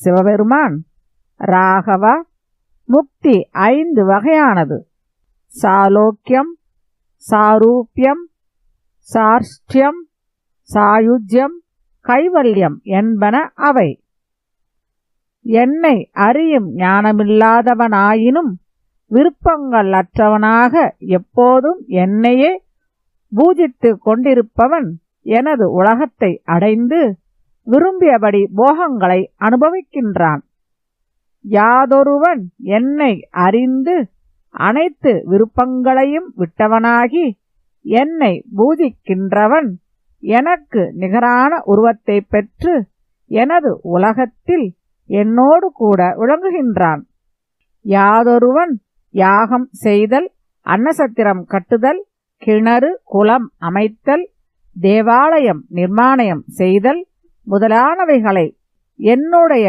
சிவபெருமான். ராகவா முக்தி ஐந்து வகையானது. சாலோக்கியம் சாரூபியம் சார்ஷ்டியம் சாயுஜ்யம் கைவல்யம் என்பன அவை. என்னை அறியும் ஞானமில்லாதவனாயினும் விருப்பங்கள் அற்றவனாக எப்போதும் என்னையே பூஜித்து கொண்டிருப்பவன் எனது உலகத்தை அடைந்து விரும்பியபடி போகங்களை அனுபவிக்கின்றான். யாதொருவன் என்னை அறிந்து அனைத்து விருப்பங்களையும் விட்டவனாகி என்னை பூஜிக்கின்றவன் எனக்கு நிகரான உருவத்தை பெற்று எனது உலகத்தில் என்னோடு கூட விளங்குகின்றான். யாதொருவன் யாகம் செய்தல் அன்னசத்திரம் கட்டுதல் கிணறு குளம் அமைத்தல் தேவாலயம் நிர்மாணயம் செய்தல் முதலானவைகளை என்னுடைய